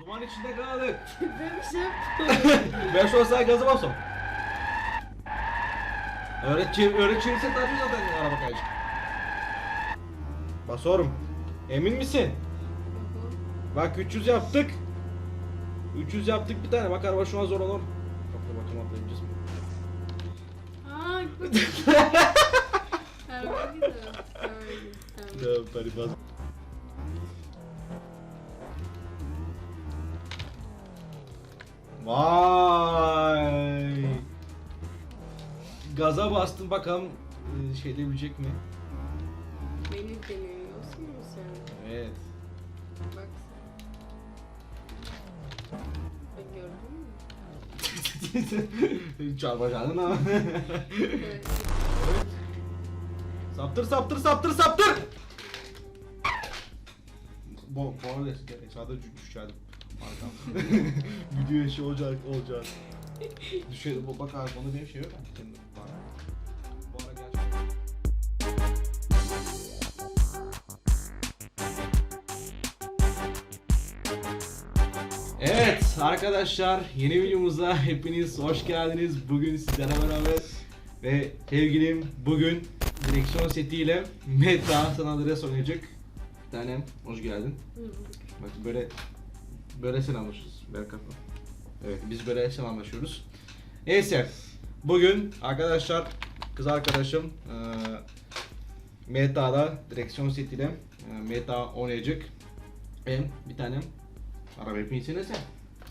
Duman içinde kaldık. Bir şey ben şu an sana gazı basam. Öyle çev öyle çevirse çok zaten araba kayacak. Basıyorum. Emin misin? Bak 300 yaptık. 300 yaptık bir tane. Bak araba şu an zor olur. Bakın bakayım atlayabileceğiz mi? Aa, bu gidiyor. Tamam, tamam. Vay. Gaza bastım bakalım e, şey diyebilecek mi? Beni deniyorsun mu sen? Evet. Bak sen. Bak gördün mü? Çarpacaksın ama. Evet. saptır saptır saptır saptır. Bu bu arada sadece düşerdim. Arkam. Video işi olacak olacak. Düşerim bak abi bana benim şey yok. Var. Bu ara gerçekten. Evet arkadaşlar yeni videomuza hepiniz hoş geldiniz. Bugün sizlerle beraber ve sevgilim bugün direksiyon setiyle Meta San Andreas oynayacak. Bir tanem hoş geldin. Bak böyle böyle selamlaşıyoruz. Ver kafa. Evet biz böyle selamlaşıyoruz. Neyse bugün arkadaşlar kız arkadaşım eee Meta'da direksiyon setiyle eee, Meta oynayacak. Hem bir tanem araba hepiniz sen.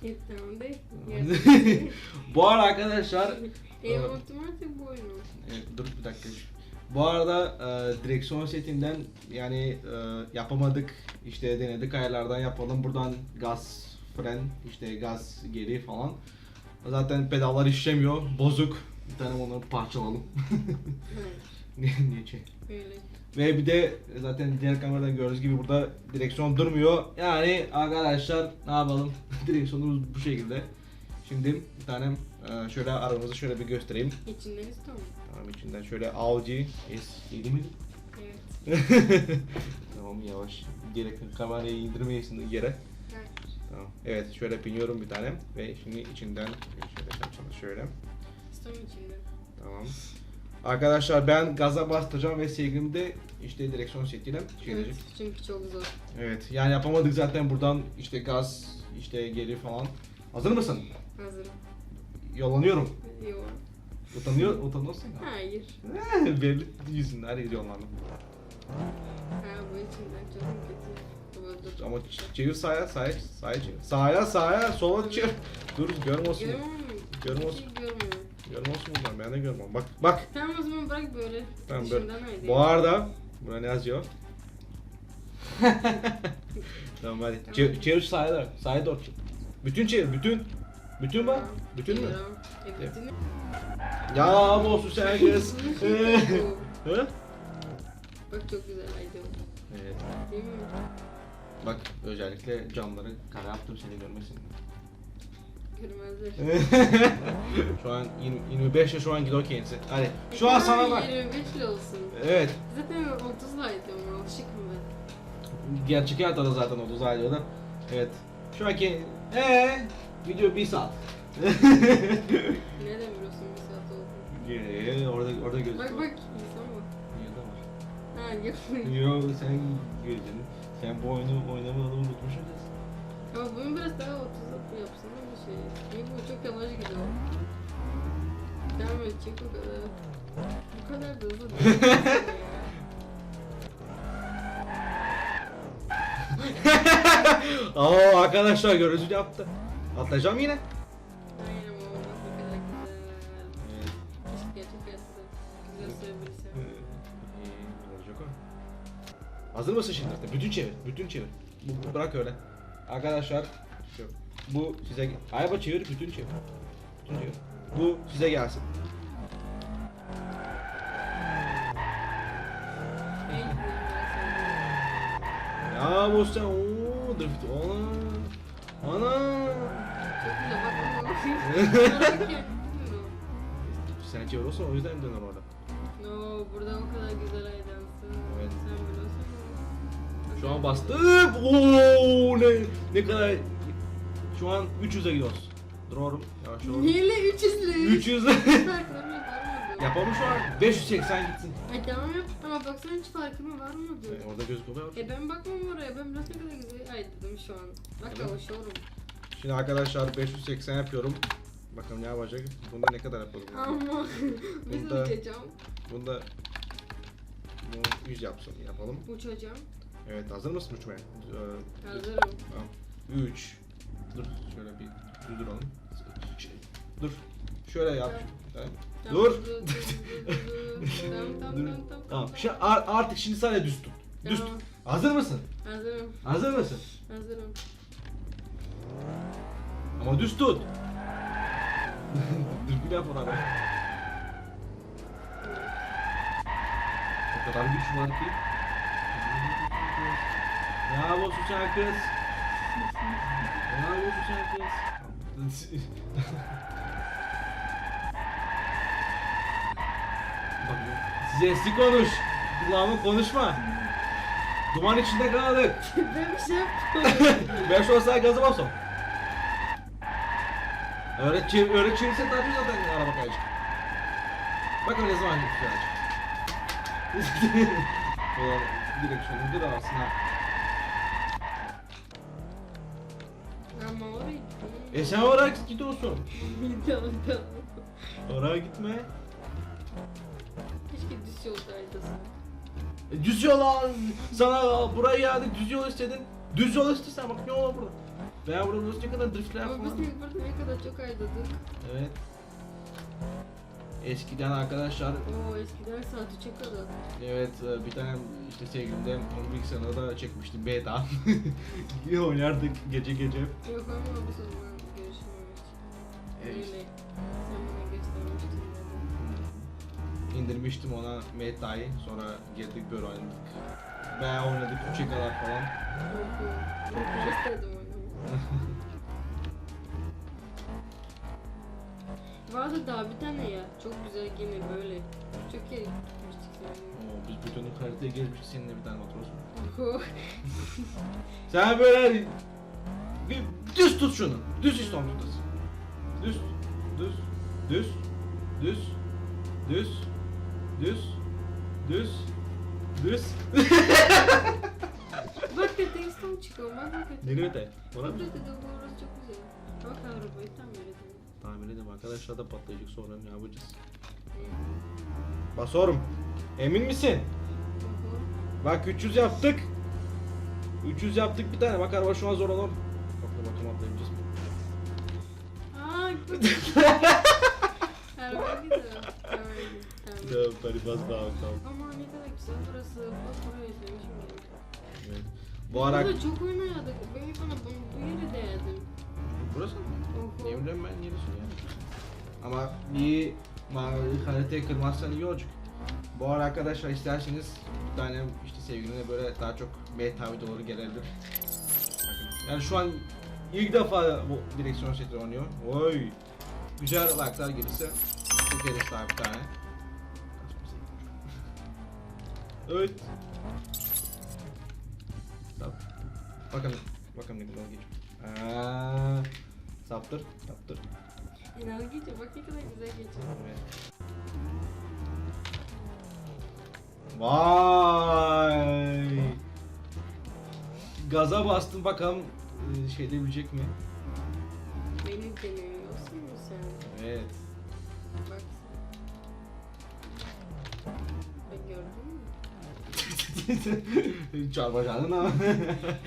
Evet, tamam değil. Bu arada arkadaşlar E, otomatik bu oyunu. Evet, dur bir dakika. Bu arada e, direksiyon setinden yani e, yapamadık. İşte denedik ayarlardan yapalım. Buradan gaz, fren, işte gaz geri falan. Zaten pedallar işlemiyor. Bozuk. Bir tane onu parçalalım. Evet, niye şey? öyle. Ve bir de zaten diğer kameradan gördüğünüz gibi burada direksiyon durmuyor. Yani arkadaşlar ne yapalım? Direksiyonumuz bu şekilde. Şimdi bir tane e, şöyle arabamızı şöyle bir göstereyim. İçinden istiyor mu? Tamam içinden şöyle Audi S7 mi? Evet. tamam yavaş. Gerek kamerayı indirmeyesin yere. Evet. Tamam. Evet şöyle biniyorum bir tane ve şimdi içinden şöyle yapacağım şöyle. İstiyorum içinden. Tamam. Arkadaşlar ben gaza bastıracağım ve sevgilim de işte direksiyon setiyle şey Evet, edecek. çünkü çok zor. Evet yani yapamadık zaten buradan işte gaz işte geri falan. Hazır mısın? Hazırım. Yollanıyorum. Yok. Utanıyor, utanıyorsun ya. Hayır. Belli yüzünden her yeri yollandım. Ha bu içinden mu kötü? Dur. Ama ç- çevir sağa, sağa, sağa çevir. Sağa, sağa, sola çevir. Dur, görmüyorsun. Görmüyor musun? Görmüyor Hiç görmüyor. Görmüyorsun buradan, ben de görmüyorum. Bak, bak. Tamam o zaman bırak böyle. Tamam, böyle. Dışından öyle. Bu arada, buna ne yazıyor? tamam hadi. Çevir, çevir sağa doğru, sağa doğru. çevir. Bütün çevir, bütün. Bütün bak. Bütün mü? E bütün. Ya olsun sen. Hı? Bak çok güzel aydı. Evet. Değil mi? Bak özellikle camları kara yaptım seni görmesin. Görmezler. şu an 20, 25 ya şu an gidiyor kendisi. Hadi. Şu an sana bak. 25 lira olsun. Evet. Zaten 30 liraydı alışıkım ben. Gerçek hayatta da zaten 30 aylığı Evet. Şu anki eee video 1 saat. Nereden biliyorsun bir saat oldu? Eee orada orada gözüküyor. Bak bak insan bak. De var? Ha yok. Yo sen göreceksin. Sen bu oyunu oynamayı unutmuşsun. Ama bunun biraz daha 30 yapsana bir şey. Çünkü bu çok yavaş gidiyor. Devam edecek o kadar. Bu kadar da hızlı değil. Aa arkadaşlar görüntü yaptı. Atlayacağım yine. Aynen kadar gerçek güzel. İyi, olacak o. Hazır mısın şimdi? Bütün çevir, bütün çevir. Bu, bu- bırak öyle. Arkadaşlar, şu, bu size... Araba çevir, bütün çevir. Bütün çevir. Bu size gelsin. Ben gidiyorum biraz sonra. Ya bu sen ooo drift ana ana Güzel bak sen çevir olsa o yüzden döner orada. No, burada o kadar güzel aydansın. Evet. Sen biliyorsun. Şu an bastım. Oo ne ne kadar Şu an 300'e gidiyoruz. Duruyorum. Yavaş ol. Neyle 300'lü? 300. Farkına varmadı. Yapalım şu an. 580 gitsin. Ay tamam yap ama baksana hiç farkına varmadı. Ee, orada gözüküyor. E ben bakmam oraya ben biraz ne kadar güzel ay dedim şu an. Bak Evet. yavaşıyorum. Şimdi arkadaşlar 580 yapıyorum. Bakalım ne yapacak? Bunda ne kadar yapalım? Ama biz Bunda- uçacağım. Bunda bu 100 yapsın yapalım. Uçacağım. Evet hazır mısın uçmaya? Ee, Hazırım. Tamam. 3 Dur şöyle bir durduralım. Şey, Dur. Şöyle yap. Tamam. Dur. Tamam. Şimdi ar- artık şimdi sadece düz tut. Düz tut. Hazır mısın? Hazırım. Hazır mısın? Hazırım. Ama düz tut. Düzgün yap be. O kadar güç var ki. Yapıyorsun sen kız? Yapıyorsun sen kız? Bak, Sesli konuş. Kulağımı konuşma. Duman içinde kaldık. ben bir şey yapmadım. Ben şu an sana gazı basam. Öyle çev öyle çevirse daha çok zaten araba kayacak. Bakın ne zaman yükselecek. Ulan direksiyonu da aslında. Ama oraya gittim. E sen oraya gidiyorsun. tamam tamam. Oraya gitme. Keşke düz yoldaydı E, düz yol al. Sana buraya geldik düz yol istedin. Düz yol istesen bak ne olur burada. Ben burada nasıl kadar driftler Ama biz falan. ne burada ne kadar çok aydadık. Evet. Eskiden arkadaşlar Oo eskiden saat 3'e kadar. Evet e, bir tane işte sevgilimde onun bilgisayarına da çekmiştim beta. Oynardık gece gece. Yok ama bu zaman görüşmemiş. Evet. Öyle. Sen bana göstermiştin. İndirmiştim ona metayı sonra girdik böyle oynadık. Bayağı oynadık 3'e kadar falan. Yok yok. Çok oynamayı. Vardı daha bir tane ya. Çok güzel gemi böyle. Çok iyi gitmiştik seninle. Oo, biz bütün haritaya gezmiştik seninle bir tane oturursun. Sen böyle bir düz tut şunu. Düz işte onu düz. Düz, düz, düz, düz, düz, düz, düz, Tekinston çıkıyor. Bak bak. Nereye de? Bana Burada dedi bu orası çok güzel. Bak arabayı tam öyle değil. Tahmin edeyim arkadaşlar da patlayacak sonra ne yapacağız? Basıyorum. Emin misin? Oho. Bak 300 yaptık. 300 yaptık bir tane. Bak araba şu an zor olur. Bakın bakalım atlayabileceğiz mi? Aa, Araba gidiyor. Tamam, tamam. Tamam hadi bas daha tamam. Ama ne kadar güzel burası. Bak burayı özlemişim ben. Evet. Bu ara... Burada çok oynayadık. Ben bana bu, bu yeri değerdim. Burası mı? Ne bileyim ben neresi ya. Ama bir ma- haritayı kırmazsan iyi olacak. Bu ara arkadaşlar isterseniz bir tane işte sevgilimle böyle daha çok meta videoları gelebilir. Bakın. Yani şu an ilk defa bu direksiyon seti oynuyor. Oy. Güzel like'lar gelirse çekeriz daha bir tane. Evet. Bakın, bakın ne kadar geçiyor. Aa, saptır, saptır. İnan geçiyor. Bak ne kadar güzel geçiyor. Evet. Vay. Gaza bastım bakalım e, şey diyebilecek mi? Çarpacaksın ama.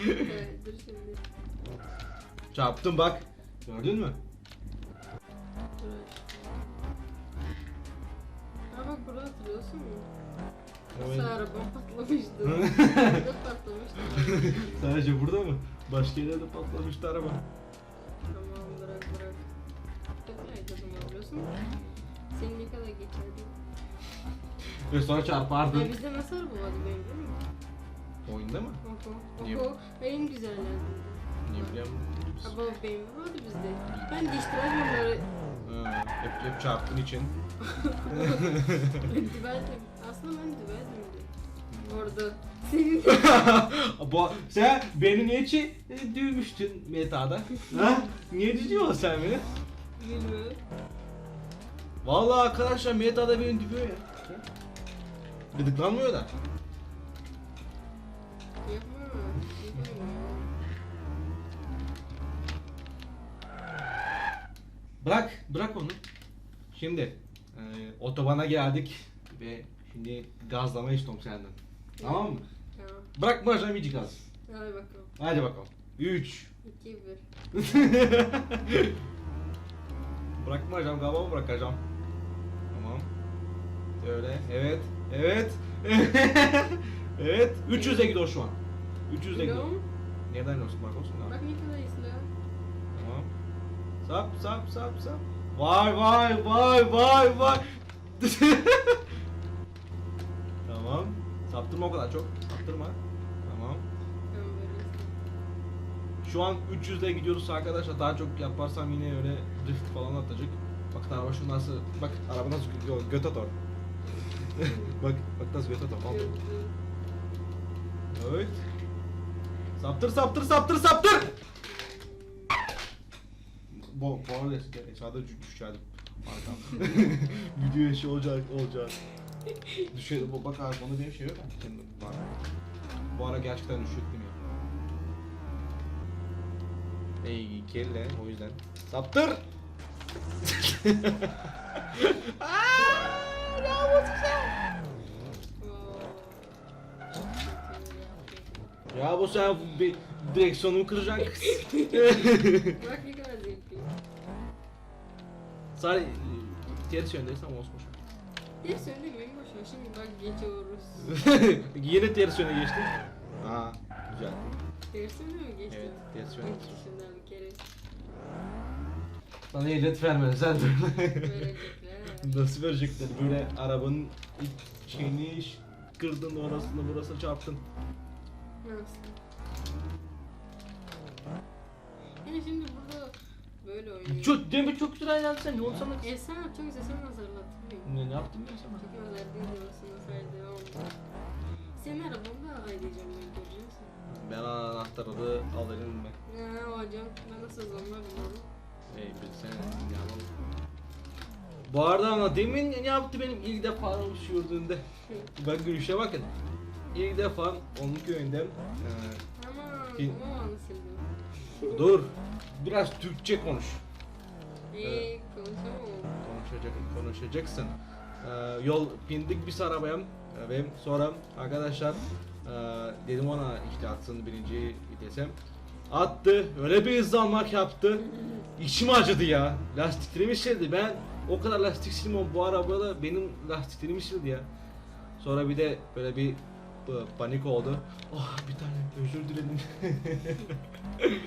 evet, dur şimdi. Çarptım bak. Gördün mü? Dur. Ha bak burada hatırlıyorsun mu? Evet. Nasıl arabam patlamıştı. Burada patlamıştı. Sadece burada mı? Başka yerlerde patlamıştı araba. Tamam bırak bırak. Tekrar zaman biliyorsun? Senin ne kadar geçerdi? Ve sonra çarpardı. Ya bizde nasıl araba vardı benim değil mi? Oyunda mı? Oho. Niye? Oho. En güzellerdi. Ne bileyim. Ama benim vardı bizde. Ben değiştirdim onları. Ha, hep, hep çarptığın için. Düveldim. Aslında ben düveldim. Orada. Senin Bu, sen beni niye çi düğmüştün metada? ha? Niye düzüyorsun sen beni? bilmiyorum. Vallahi arkadaşlar metada beni düğüyor ya. Gıdıklanmıyor da. Yapma. Yapma. Bırak, bırak onu. Şimdi e, otobana geldik ve şimdi gazlama istiyorum senden. Tamam mı? Tamam. Bırakmayacağım hiç gaz. Hadi bakalım. Hadi bakalım. 3 2 1. Bırakmayacağım galiba bırakacağım. Tamam. Öyle. Evet. Evet. evet. 300'e gidiyor şu an. 300'e gidiyor. Biliyorum. Nereden olsun da. Bak ne kadar iyisi Tamam. Sap sap sap sap. Vay vay vay vay vay. tamam. Saptırma o kadar çok. Saptırma. Tamam. Böyle Şu an 300'de gidiyoruz arkadaşlar. Daha çok yaparsam yine öyle drift falan atacak. Bakın araba şu nasıl, bak araba nasıl gö göt atar. bak, bak nasıl göt atar. Al. Evet. Saptır saptır saptır saptır. Bu, bu arada aşağıda dü- düşerdim. Arkam. Video eşi olacak, olacak. Düşerim, bu- bak abi bana benim şey yok senin var. Bu ara gerçekten düşürdüm ya. Ey kelle, o yüzden. Saptır! Ya bu sen bir direksiyonumu kıracak. Bak ne kadar zevkli. Sadece ters yöndeysem olsun. Ters yönde miyim boşver. Şimdi bak geçiyoruz. Yine ters yöne geçtik. Aa, güzel. Ters yönde mi geçtin? Evet, ters yöne geçtim. şundan bir kere. Sana ehliyet vermedi sen. Verecekler. Nasıl verecekler? Böyle arabanın iç şeyini kırdın orasını burasını çarptın. Nasıl? Yani şimdi burada böyle oynuyor. Çok demek çok güzel eğlendin sen. Ne oldu sana? E sen çok güzel sen hazırlattın. Ne, ne yaptım ben sana? Çok özel değil diyorsun saydı oldu. Senin arabanı da ayrıca ben göreceksin. Ben anahtarı alırım ben. Ne hocam ben nasıl zaman bilmiyorum. Ey bilsene yapalım. Bu arada ama demin ne yaptı benim ilk defa uçurduğunda. Bak gülüşe bakın. İlk defa onun köyünde sildim. dur biraz Türkçe konuş. Eee konuşamam. Konuşacak, konuşacaksın. Eee, yol bindik biz arabaya ve sonra arkadaşlar eee, dedim ona işte atsın birinci vitese. Attı, öyle bir hızlanmak yaptı. İçim acıdı ya. Lastiklerimi sildi. Ben o kadar lastik silmem bu arabada benim lastiklerimi sildi ya. Sonra bir de böyle bir panik oldu. Oh bir tane özür diledim.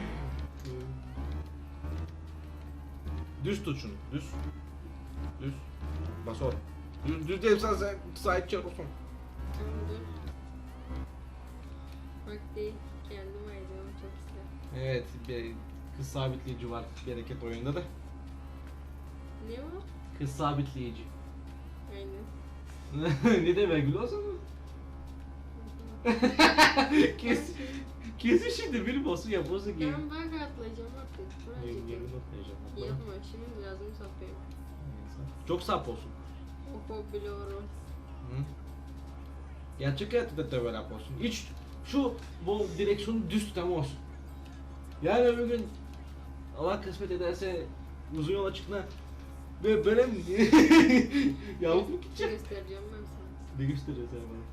düz tut şunu. Düz. Düz. Bas or. Düz, düz değil sen sen sahip çarpıyorsun. Tamam dur. Bak değil. Evet bir kız sabitleyici var bereket oyunda da. Ne o? Kız sabitleyici. Aynen. ne demek biliyorsun mu? Kes, kesin şimdi benim olsun yapıyorsun gibi. Ben bak atlayacağım artık. Buraya Yemin çekeyim. atmayacağım. Yapma şimdi birazını sapayım. Çok sap olsun. Oho biliyorum. Hı? Gerçek hayatta da böyle olsun. Hiç şu bu direksiyonu düz tutam olsun. Yani öbür gün Allah kısmet ederse uzun yola çıktığında böyle, böyle mi? Yamuk mu gidecek? Göstereceğim ben sana. Ne gösteriyor sen bana?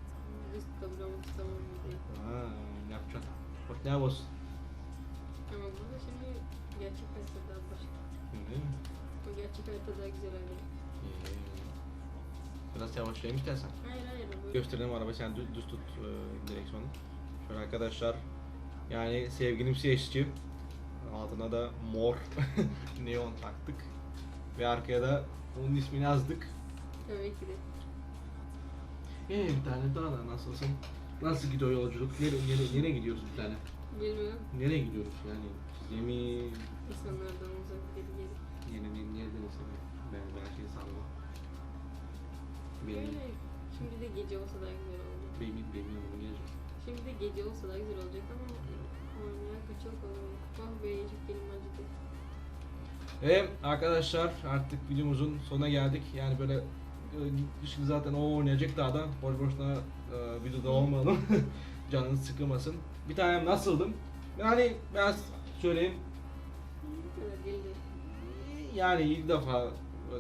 Üst kaburamı tutamam diye. Ha, ne yapacaksın? Bak ne yapıyorsun? Ama burada şimdi gerçek hayatta daha başka. Öyle mi? O gerçek hayatta daha güzel hali. Ee, Biraz yavaşlayayım istersen. Hayır hayır. Bu Gösterelim arabayı sen düz, düz tut e, direksiyonu. Şöyle arkadaşlar. Yani sevgilim seçti. Altına da mor neon taktık. Ve arkaya da onun ismini yazdık. Tabii ki de. Ee bir tane daha da nasılsın? Nasıl gidiyor yolculuk? Nereye, nereye, nereye gidiyoruz bir tane? Bilmiyorum. Nereye gidiyoruz yani? Gemi İnsanlardan uzak geri geri. yeni bir nereden ise ben ben şey sanmam. Benim, Öyle. Şimdi de gece olsa daha güzel oldu. Benim bilmiyorum bunu gelecek. Şimdi de gece olsa da güzel olacak ama oynayan kaçak oluyor. Ah be acıdı. Ve arkadaşlar artık videomuzun sonuna geldik. Yani böyle e, şimdi zaten o oynayacak daha da boş boşuna e, videoda olmayalım. Canınız sıkılmasın. Bir tanem nasıldım? Yani ben söyleyeyim yani ilk defa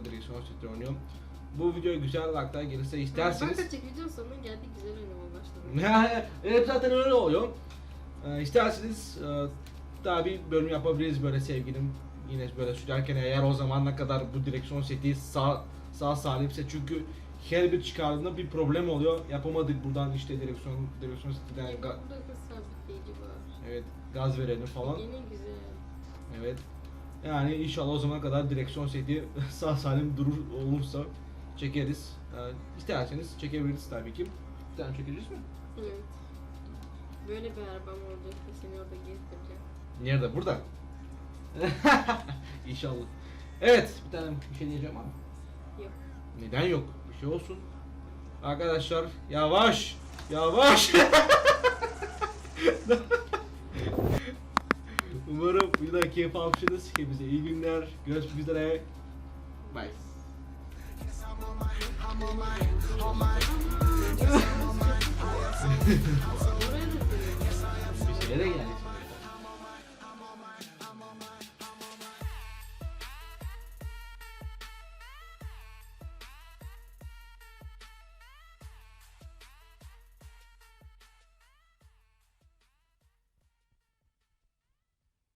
direksiyon seti oynuyorum. Bu video güzel like'lar gelirse isterseniz Ben kaçak videonun sonuna geldik güzel oynamaya başladık. Yani evet zaten öyle oluyor. Ee, isterseniz e, daha bir bölüm yapabiliriz böyle sevgilim. Yine böyle sürerken eğer o zamana kadar bu direksiyon seti sağ sağ salimse çünkü her bir çıkardığında bir problem oluyor. Yapamadık buradan işte direksiyon direksiyon setinden Yani ga- evet gaz verelim falan. Yine güzel. Evet. Yani inşallah o zamana kadar direksiyon seti sağ salim durur olursa çekeriz. Ee, isterseniz çekebiliriz tabii ki. Bir tane çekeceğiz mi? Evet. Böyle bir arabam olacak da seni orada gezdireceğim. Nerede? Burada. İnşallah. Evet, bir tane bir şey diyeceğim ama. Yok. Neden yok? Bir şey olsun. Arkadaşlar yavaş. Yavaş. Umarım bir daha keyif almışsınız. Hepinize iyi günler. Görüşmek üzere. Bye. Bir şeye de geldik.